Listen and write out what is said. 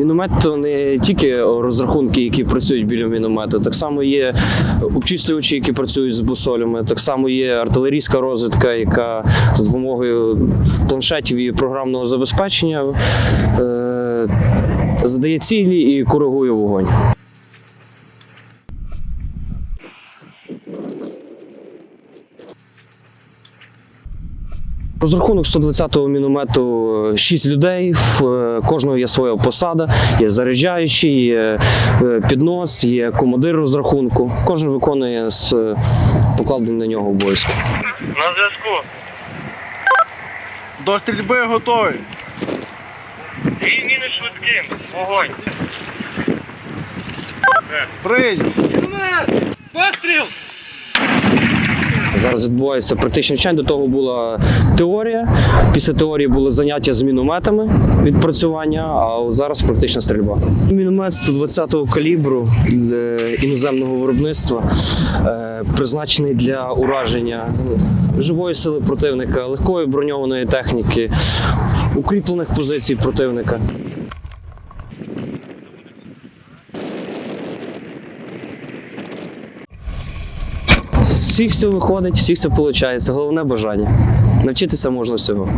Міномет то не тільки розрахунки, які працюють біля міномету, так само є обчислювачі, які працюють з бусолями, так само є артилерійська розвідка, яка з допомогою планшетів і програмного забезпечення е, задає цілі і коригує вогонь. Розрахунок 120-го міномету 6 людей. В е, кожного є своя посада, є заряджаючий, є е, піднос, є командир розрахунку. Кожен виконує з е, покладені на нього обов'язки. На зв'язку. До стрільби готовий. Дві міни швидким. Вогонь. Прийняв. Зараз відбувається практичне навчання. До того була теорія. Після теорії були заняття з мінометами відпрацювання, а зараз практична стрільба. Міномет 120-го калібру е, іноземного виробництва е, призначений для ураження живої сили противника, легкої броньованої техніки, укріплених позицій противника. Всіх все виходить, всіх все виходить. Головне бажання. Навчитися можна всього.